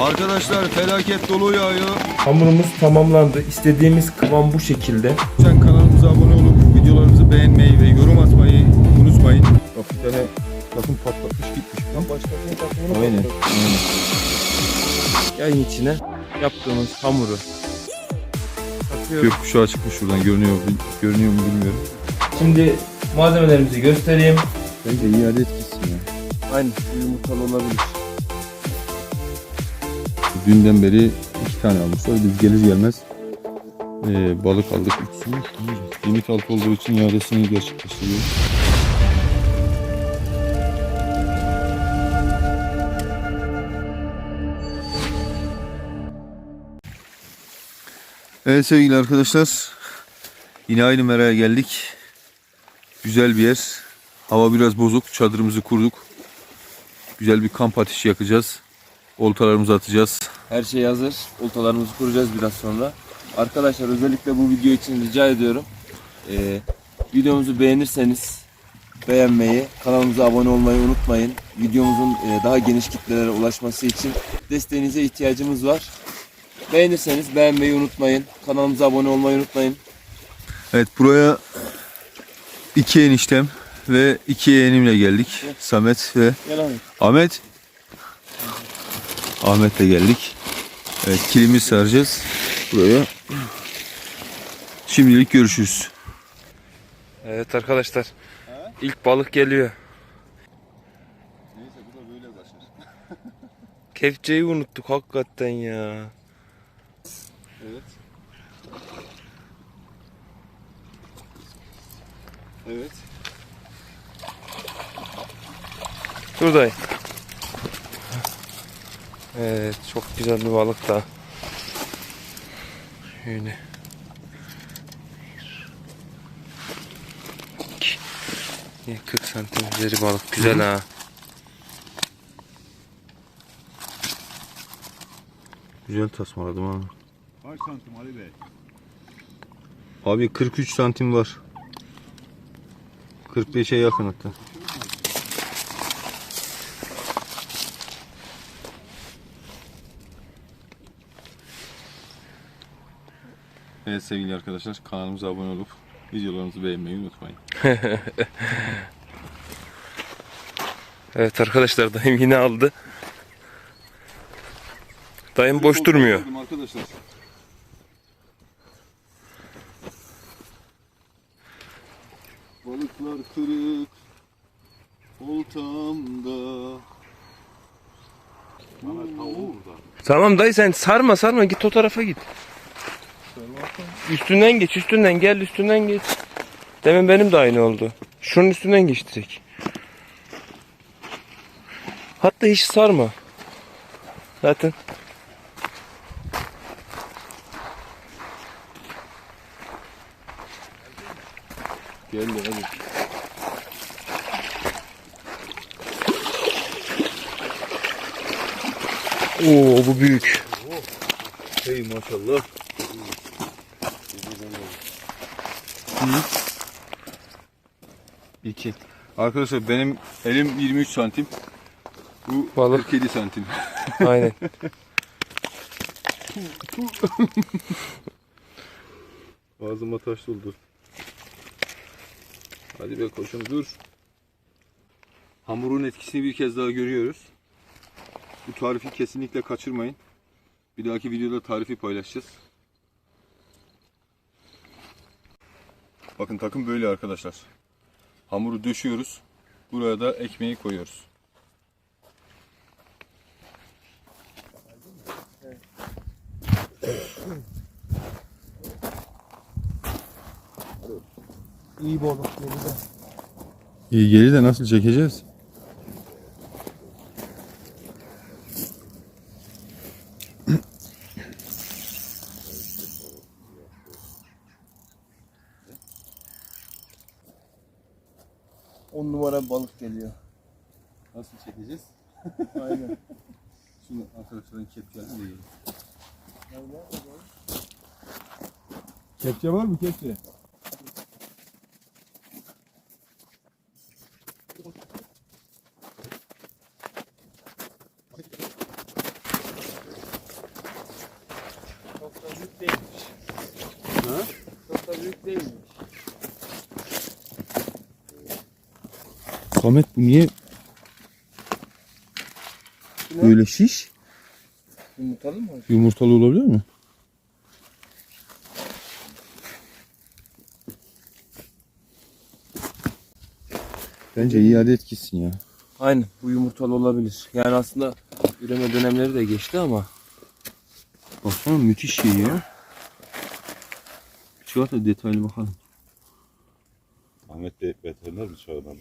Arkadaşlar felaket dolu yağıyor. Hamurumuz tamamlandı. İstediğimiz kıvam bu şekilde. Lütfen kanalımıza abone olup videolarımızı beğenmeyi ve yorum atmayı unutmayın. Bak bir tane takım patlatmış gitmiş. Lan başkasının takımını Aynen. Yayın içine yaptığımız hamuru atıyoruz. Gökkuşağı çıkmış şuradan görünüyor, görünüyor mu bilmiyorum. Şimdi malzemelerimizi göstereyim. Bence iade et Aynı yumurtalı olabilir. Dünden beri iki tane almışlar. Biz gelir gelmez eee, balık aldık. Üçsünü limit altı olduğu için iadesini gerçekleştiriyoruz. Evet sevgili arkadaşlar. Yine aynı meraya geldik. Güzel bir yer. Hava biraz bozuk. Çadırımızı kurduk. Güzel bir kamp ateşi yakacağız. Oltalarımızı atacağız. Her şey hazır. Oltalarımızı kuracağız biraz sonra. Arkadaşlar özellikle bu video için rica ediyorum. Ee, videomuzu beğenirseniz beğenmeyi, kanalımıza abone olmayı unutmayın. Videomuzun e, daha geniş kitlelere ulaşması için desteğinize ihtiyacımız var. Beğenirseniz beğenmeyi unutmayın. Kanalımıza abone olmayı unutmayın. Evet buraya iki eniştem ve iki yeğenimle geldik. Samet ve. Ahmet. Ahmet'le geldik. Evet kilimi saracağız buraya. Şimdilik görüşürüz. Evet arkadaşlar. ilk balık geliyor. Neyse bu da böyle kaçar. Kepçeyi unuttuk hakikaten ya. Evet. Evet. Dur dayı. Evet çok güzel bir balık da. Şöyle. İyi, 40 santim üzeri balık güzel ha. Güzel tasmaladım abi. Kaç santim Ali Bey? Abi 43 santim var. 45'e yakın hatta. Evet sevgili arkadaşlar kanalımıza abone olup videolarımızı beğenmeyi unutmayın. Evet arkadaşlar dayım yine aldı. Dayım boş durmuyor. Arkadaşlar. Balıklar kırık oltamda. Tamam dayı sen sarma sarma git o tarafa git. Üstünden geç üstünden gel üstünden geç. Demin benim de aynı oldu. Şunun üstünden geç direkt. Hatta hiç sarma. Zaten Geldi hadi. Oo bu büyük. Hey maşallah. İki. Arkadaşlar benim elim 23 santim. Bu Balık. 47 santim. Aynen. Ağzıma taş doldu. Hadi be koçum dur. Hamurun etkisini bir kez daha görüyoruz. Bu tarifi kesinlikle kaçırmayın. Bir dahaki videoda tarifi paylaşacağız. Bakın takım böyle arkadaşlar. Hamuru döşüyoruz. Buraya da ekmeği koyuyoruz. İyi balık geride. İyi geri de nasıl çekeceğiz? çekeceğiz. Aynen. Şimdi arkadaşların kepçelerini de yiyelim. Kepçe var mı kepçe? Çok da büyük değilmiş. Ha? Çok da bu niye Böyle şiş? Yumurtalı mı? Yumurtalı olabilir mi? Bence iade et gitsin ya. Aynen bu yumurtalı olabilir. Yani aslında üreme dönemleri de geçti ama Baksana müthiş şey ya. Çıkart da detaylı bakalım. Ahmet de veteriner mi çağıralım?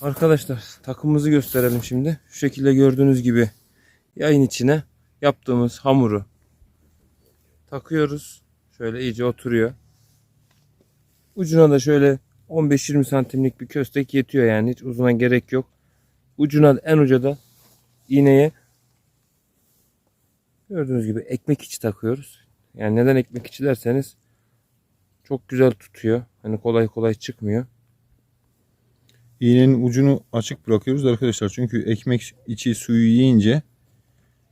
Arkadaşlar takımımızı gösterelim şimdi. Şu şekilde gördüğünüz gibi yayın içine yaptığımız hamuru takıyoruz. Şöyle iyice oturuyor. Ucuna da şöyle 15-20 santimlik bir köstek yetiyor yani hiç uzuna gerek yok. Ucuna en uca da iğneye gördüğünüz gibi ekmek içi takıyoruz. Yani neden ekmek içi derseniz çok güzel tutuyor. Hani kolay kolay çıkmıyor. İğnenin ucunu açık bırakıyoruz arkadaşlar. Çünkü ekmek içi suyu yiyince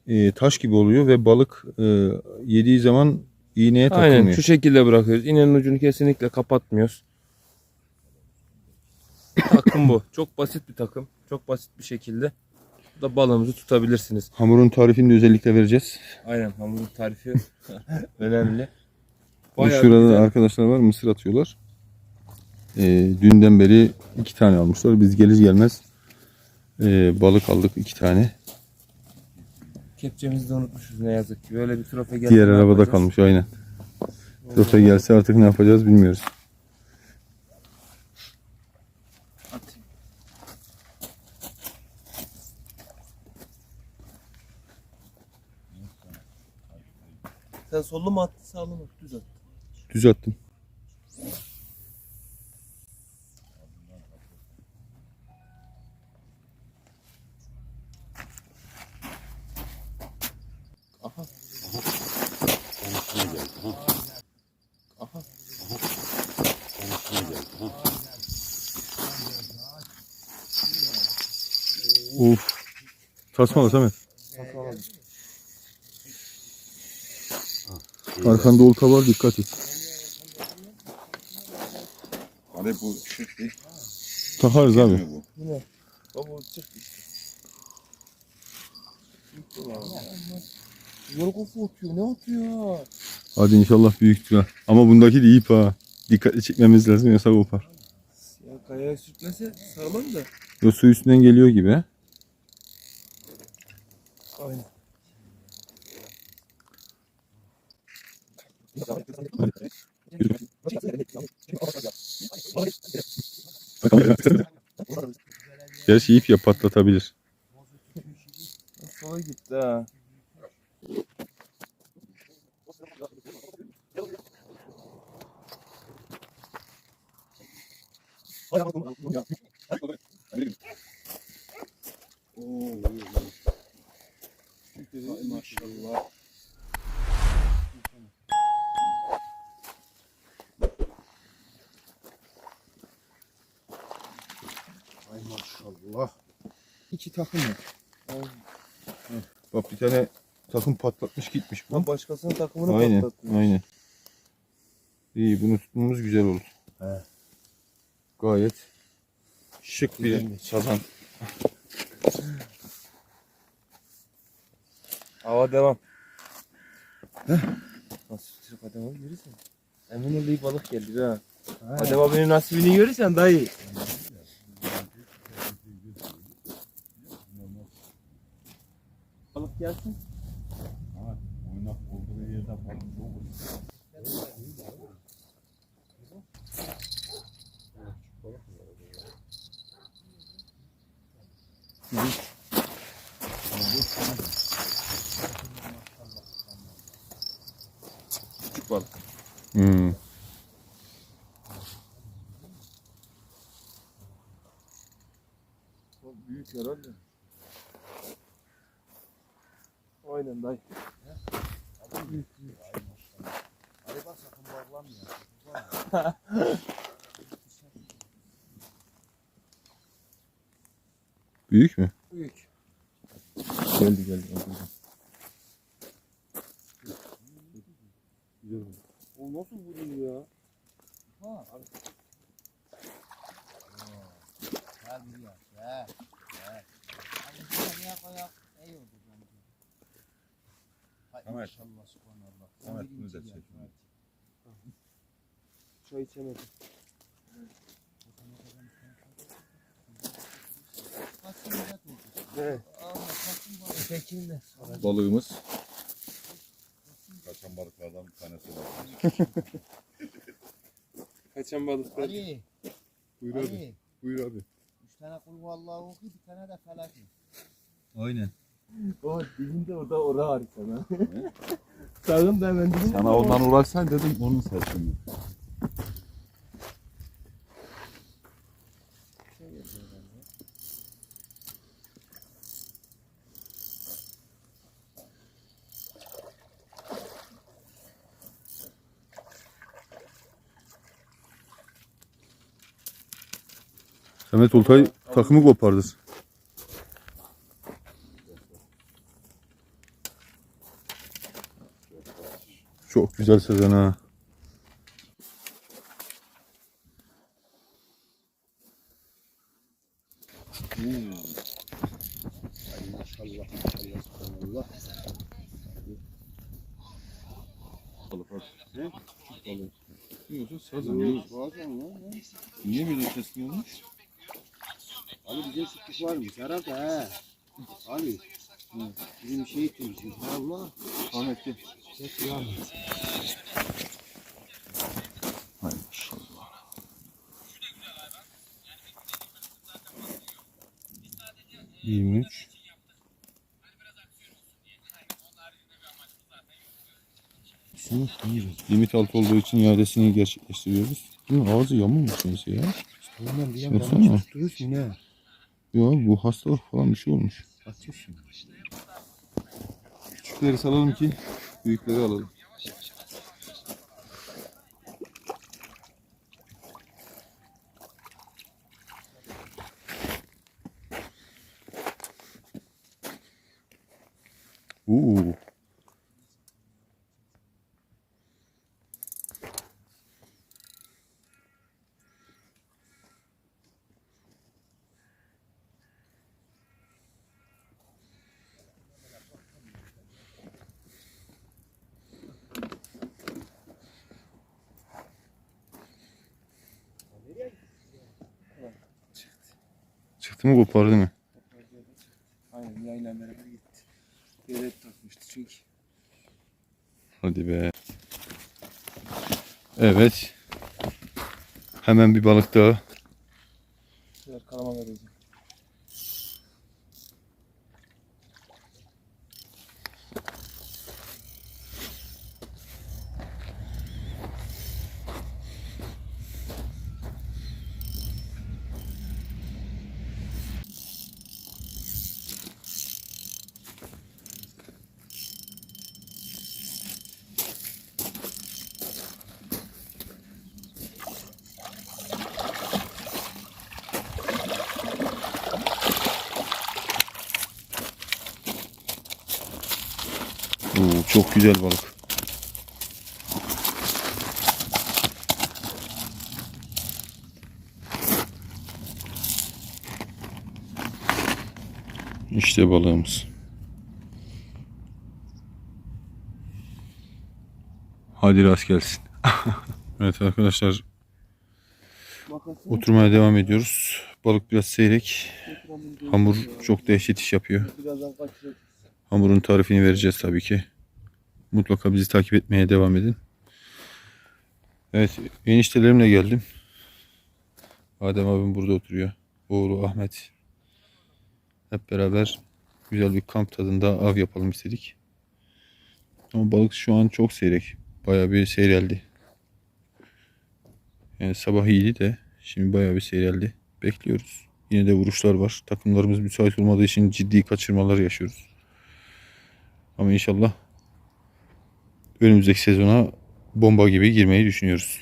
e, taş gibi oluyor ve balık e, yediği zaman iğneye takılmıyor. Aynen şu şekilde bırakıyoruz. İğnenin ucunu kesinlikle kapatmıyoruz. takım bu. Çok basit bir takım. Çok basit bir şekilde da balığımızı tutabilirsiniz. Hamurun tarifini de özellikle vereceğiz. Aynen hamurun tarifi önemli. Bu Bayağı şurada güzel. arkadaşlar var mısır atıyorlar. E, dünden beri iki tane almışlar. Biz gelir gelmez e, balık aldık iki tane. Kepçemizi de unutmuşuz ne yazık ki. Böyle bir trofe geldi. Diğer ne arabada yapacağız? kalmış aynen. Trofe gelse artık ne yapacağız bilmiyoruz. Atayım. Sen sollu mu attın sağlı mı? Düz at. Düz attım. Uf. Tasmalı Samet. Arkanda olta var dikkat et. Hani bu çık değil Takarız abi. bu? Baba çık işte. Yol kofu atıyor. Ne atıyor? Hadi inşallah büyüktür ha. Ama bundaki de ip ha. Dikkatli çekmemiz lazım yoksa kopar. Ya kayaya sürtlese sağlam da. Yo su üstünden geliyor gibi. ha. Aynen. Gerçi ip ya patlatabilir. Sola gitti ha. Maşallah. Ay maşallah. İki takım mı? Bak bir tane takım patlatmış gitmiş bu. Ha başkasının takımını Aynen, patlatmış. aynen. İyi bunu tutmamız güzel olur. He. Gayet şık bir sazan. Hava devam. Nasıl tutuyor Adem abi görürsen. Emin ol iyi balık geldi ha. Adem abinin nasibini görürsen daha iyi. Balık gelsin. Oynak olduğu yerde balık çok olur. Küçük balık. Hmm. O büyük herhalde. Aynen dayı. Büyük büyük. Araba sakın bağlanmıyor. Büyük mü? Büyük. Geldi geldi. O nasıl vuruyor ya? Gel buraya. Gel. Gel. Hadi buraya koyak. Ey oldu canım. Hay Samet. maşallah subhanallah. Samet, bunu da Birinci çek. Çay içemedim. Evet. Ötekinde. Balığımız. Kaçan balıklardan bir tanesi var. Kaçan balıklar. Ali. Buyur Ali. Buyur abi. Üç tane kul vallahi oku, bir tane de felak. Aynen. O dibinde orada orada harika lan. Sağın da hemen dibinde. Sana ondan uğraşsan dedim onun seçimi. Samet Oltay takımı kopardır. Çok güzel sezen ha. Ay maşallah maşallah subhanallah. Balık bak. Yiyorsa Bazen ya. Niye böyle kesmiyormuş? Ali bize sıklık var mı? Serap he. Ali. Bizim şey için. Allah. Ahmet gel. Ya. Hay maşallah. Yirmi üç. Limit altı olduğu için iadesini gerçekleştiriyoruz. Bunun ağzı yamulmuş neyse ya. Ondan Baksana. yandan tutturuyorsun ne? Ya bu hastalık falan bir şey olmuş. Atıyor şimdi. Küçükleri salalım ki büyükleri alalım. Oo. Mı kopardı mı? Aynen yayla beraber gitti. Yere takmıştı çünkü. Hadi be. Evet. Hemen bir balık daha. Çok güzel balık. İşte balığımız. Hadi rast gelsin. evet arkadaşlar oturmaya devam ediyoruz. Balık biraz seyrek. Hamur çok dehşet iş yapıyor. Hamurun tarifini vereceğiz tabii ki. Mutlaka bizi takip etmeye devam edin. Evet, eniştelerimle geldim. Adem abim burada oturuyor. Oğlu Ahmet. Hep beraber güzel bir kamp tadında av yapalım istedik. Ama balık şu an çok seyrek. Bayağı bir seyreldi. Yani sabah iyiydi de şimdi bayağı bir seyreldi. Bekliyoruz. Yine de vuruşlar var. Takımlarımız müsait olmadığı için ciddi kaçırmalar yaşıyoruz. Ama inşallah önümüzdeki sezona bomba gibi girmeyi düşünüyoruz.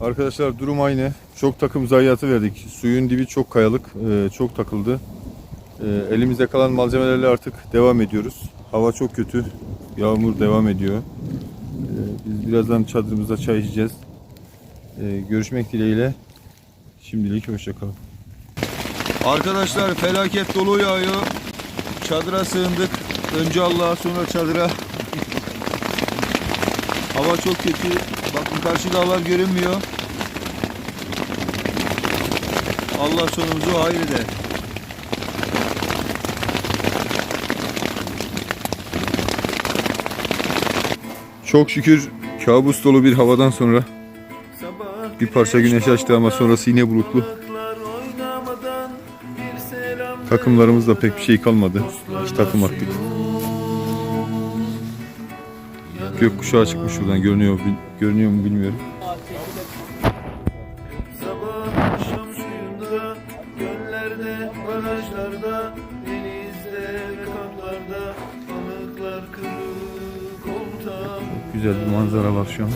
Arkadaşlar durum aynı. Çok takım zayiatı verdik. Suyun dibi çok kayalık. e, Çok takıldı. E, Elimizde kalan malzemelerle artık devam ediyoruz. Hava çok kötü. Yağmur devam ediyor. Birazdan çadırımızda çay içeceğiz. Görüşmek dileğiyle. Şimdilik hoşçakalın. Arkadaşlar felaket dolu yağıyor. Çadıra sığındık. Önce Allah'a sonra çadıra. Hava çok kötü. Bakın karşı dağlar görünmüyor. Allah sonumuzu hayır eder. Çok şükür kabus dolu bir havadan sonra bir parça güneş açtı ama sonrası yine bulutlu. Takımlarımızda pek bir şey kalmadı. İki takım attık. Gökkuşağı çıkmış şuradan görünüyor, görünüyor mu bilmiyorum. Sabah. Güzel bir manzara var şu an.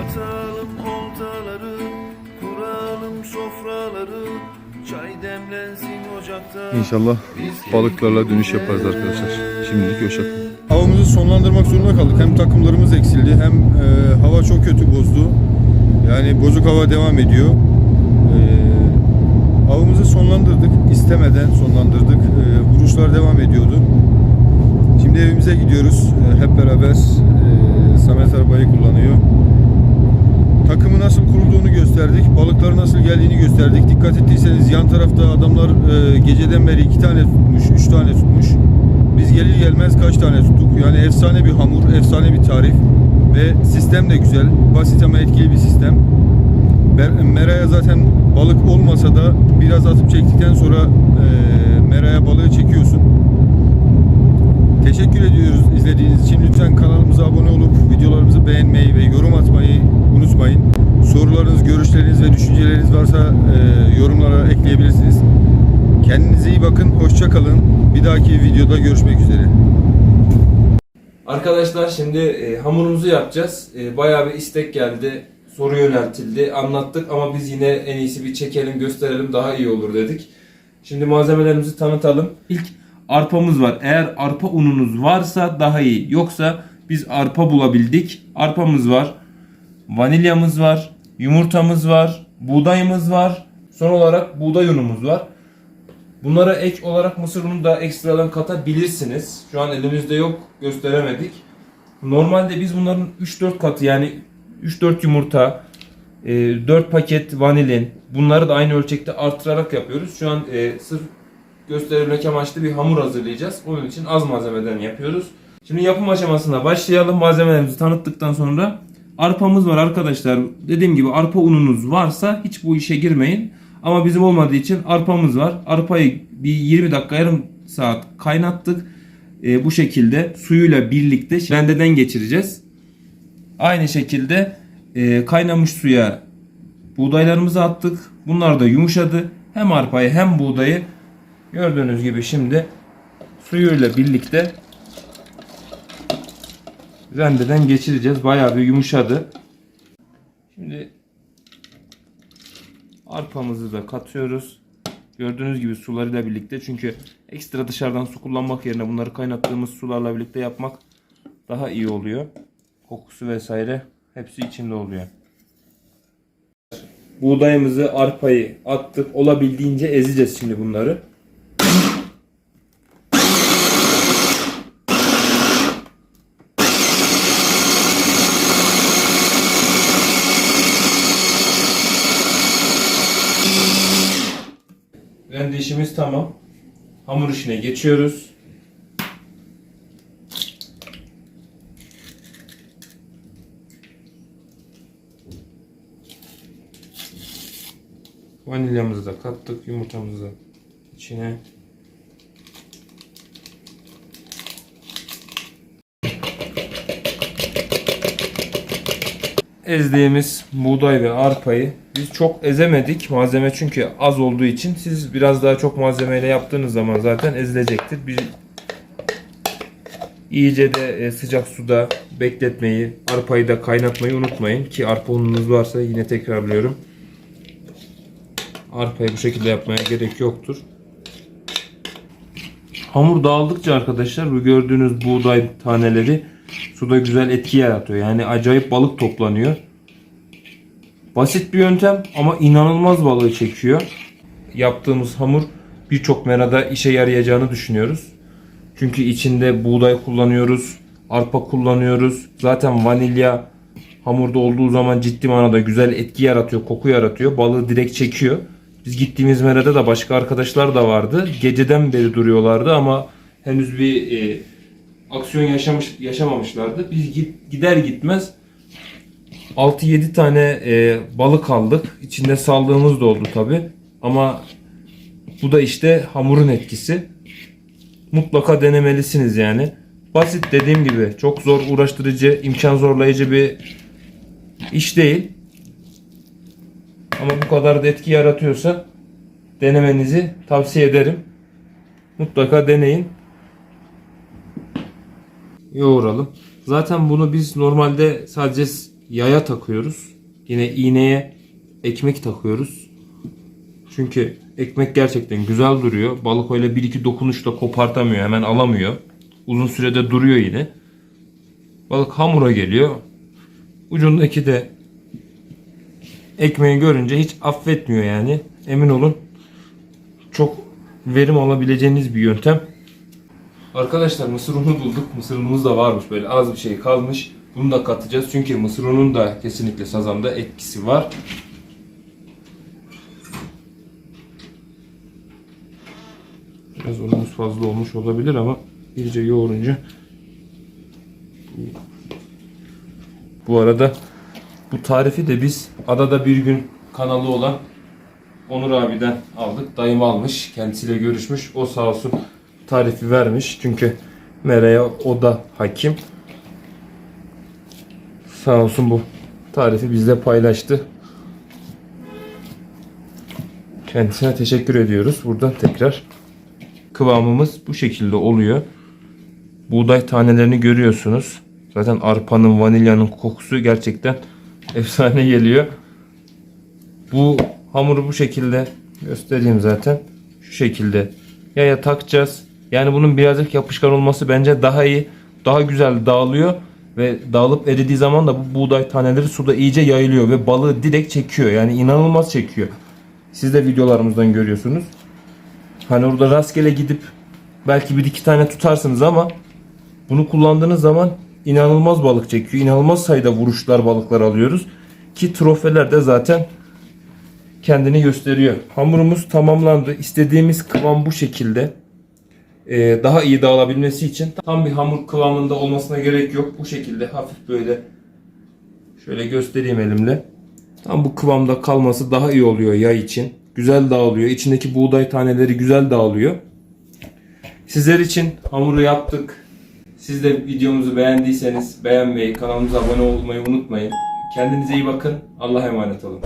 Atalım oltaları, kuralım sofraları. İnşallah balıklarla dönüş yaparız arkadaşlar. Şimdilik hoşçakalın. Havamızı sonlandırmak zorunda kaldık. Hem takımlarımız eksildi hem e, hava çok kötü bozdu. Yani bozuk hava devam ediyor. E, avımızı sonlandırdık. istemeden sonlandırdık. E, vuruşlar devam ediyordu. Şimdi evimize gidiyoruz. E, hep beraber e, Samet arabayı kullanıyor. Takımı nasıl kurulduğunu gösterdik. Balıkları nasıl geldiğini gösterdik. Dikkat ettiyseniz yan tarafta adamlar e, geceden beri iki tane tutmuş, üç tane tutmuş. Biz gelir gelmez kaç tane tuttuk. Yani efsane bir hamur, efsane bir tarif. Ve sistem de güzel. Basit ama etkili bir sistem. Mer- Meraya zaten balık olmasa da biraz atıp çektikten sonra e, meraya balığı çekiyorsun. Teşekkür ediyoruz izlediğiniz için. Lütfen kanalımıza abone olup videolarımızı beğenmeyi ve yorum atmayı unutmayın. Sorularınız, görüşleriniz ve düşünceleriniz varsa e, yorumlara ekleyebilirsiniz. Kendinize iyi bakın. Hoşça kalın. Bir dahaki videoda görüşmek üzere. Arkadaşlar şimdi e, hamurumuzu yapacağız. E, bayağı bir istek geldi. Soru yöneltildi. Anlattık ama biz yine en iyisi bir çekelim gösterelim daha iyi olur dedik. Şimdi malzemelerimizi tanıtalım. İlk arpamız var. Eğer arpa ununuz varsa daha iyi. Yoksa biz arpa bulabildik. Arpamız var. Vanilyamız var. Yumurtamız var. Buğdayımız var. Son olarak buğday unumuz var. Bunlara ek olarak mısır unu da ekstradan katabilirsiniz. Şu an elimizde yok, gösteremedik. Normalde biz bunların 3-4 katı yani 3-4 yumurta, 4 paket vanilin bunları da aynı ölçekte artırarak yapıyoruz. Şu an e, sırf gösterilmek amaçlı bir hamur hazırlayacağız. Onun için az malzemeden yapıyoruz. Şimdi yapım aşamasına başlayalım. Malzemelerimizi tanıttıktan sonra arpamız var arkadaşlar. Dediğim gibi arpa ununuz varsa hiç bu işe girmeyin. Ama bizim olmadığı için arpamız var. Arpayı bir 20 dakika yarım saat kaynattık. Ee, bu şekilde suyuyla birlikte rendeden geçireceğiz. Aynı şekilde e, kaynamış suya buğdaylarımızı attık. Bunlar da yumuşadı. Hem arpayı hem buğdayı gördüğünüz gibi şimdi suyuyla birlikte rendeden geçireceğiz. Bayağı bir yumuşadı. Şimdi arpamızı da katıyoruz. Gördüğünüz gibi sularıyla birlikte çünkü ekstra dışarıdan su kullanmak yerine bunları kaynattığımız sularla birlikte yapmak daha iyi oluyor. Kokusu vesaire hepsi içinde oluyor. Buğdayımızı, arpayı attık. Olabildiğince ezeceğiz şimdi bunları. Rende işimiz tamam. Hamur işine geçiyoruz. Vanilyamızı da kattık. Yumurtamızı içine. Ezdiğimiz buğday ve arpayı biz çok ezemedik. Malzeme çünkü az olduğu için siz biraz daha çok malzemeyle yaptığınız zaman zaten ezilecektir. Bir iyice de e, sıcak suda bekletmeyi, arpayı da kaynatmayı unutmayın ki arpa ununuz varsa yine tekrarlıyorum. Arpayı bu şekilde yapmaya gerek yoktur. Hamur dağıldıkça arkadaşlar bu gördüğünüz buğday taneleri suda güzel etki yaratıyor. Yani acayip balık toplanıyor. Basit bir yöntem ama inanılmaz balığı çekiyor. Yaptığımız hamur birçok merada işe yarayacağını düşünüyoruz. Çünkü içinde buğday kullanıyoruz, arpa kullanıyoruz. Zaten vanilya hamurda olduğu zaman ciddi manada güzel etki yaratıyor, koku yaratıyor. Balığı direkt çekiyor. Biz gittiğimiz merada da başka arkadaşlar da vardı. Geceden beri duruyorlardı ama henüz bir e, aksiyon yaşamış yaşamamışlardı. Biz git, gider gitmez 6-7 tane e, balık aldık. İçinde saldığımız da oldu tabi. Ama bu da işte hamurun etkisi. Mutlaka denemelisiniz yani. Basit dediğim gibi çok zor uğraştırıcı, imkan zorlayıcı bir iş değil. Ama bu kadar da etki yaratıyorsa denemenizi tavsiye ederim. Mutlaka deneyin. Yoğuralım. Zaten bunu biz normalde sadece yaya takıyoruz. Yine iğneye ekmek takıyoruz. Çünkü ekmek gerçekten güzel duruyor. Balık öyle bir iki dokunuşla kopartamıyor. Hemen alamıyor. Uzun sürede duruyor yine. Balık hamura geliyor. Ucundaki de ekmeği görünce hiç affetmiyor yani. Emin olun çok verim alabileceğiniz bir yöntem. Arkadaşlar mısır unu bulduk. Mısır unumuz da varmış böyle az bir şey kalmış. Bunu da katacağız çünkü mısır ununun da kesinlikle sazanda etkisi var. Biraz unumuz fazla olmuş olabilir ama iyice yoğurunca bu arada bu tarifi de biz adada bir gün kanalı olan Onur abiden aldık. Dayım almış. Kendisiyle görüşmüş. O sağ olsun tarifi vermiş. Çünkü Mera'ya o da hakim. Sağ olsun bu tarifi bizle paylaştı. Kendisine teşekkür ediyoruz. Buradan tekrar kıvamımız bu şekilde oluyor. Buğday tanelerini görüyorsunuz. Zaten arpanın, vanilyanın kokusu gerçekten efsane geliyor. Bu hamuru bu şekilde göstereyim zaten. Şu şekilde yaya takacağız. Yani bunun birazcık yapışkan olması bence daha iyi. Daha güzel dağılıyor ve dağılıp eridiği zaman da bu buğday taneleri suda iyice yayılıyor ve balığı direkt çekiyor. Yani inanılmaz çekiyor. Siz de videolarımızdan görüyorsunuz. Hani orada rastgele gidip belki bir iki tane tutarsınız ama bunu kullandığınız zaman inanılmaz balık çekiyor. İnanılmaz sayıda vuruşlar balıklar alıyoruz. Ki trofeler de zaten kendini gösteriyor. Hamurumuz tamamlandı. İstediğimiz kıvam bu şekilde. Ee, daha iyi dağılabilmesi için tam bir hamur kıvamında olmasına gerek yok. Bu şekilde hafif böyle şöyle göstereyim elimle. Tam bu kıvamda kalması daha iyi oluyor yay için. Güzel dağılıyor. İçindeki buğday taneleri güzel dağılıyor. Sizler için hamuru yaptık. Siz de videomuzu beğendiyseniz beğenmeyi, kanalımıza abone olmayı unutmayın. Kendinize iyi bakın. Allah'a emanet olun.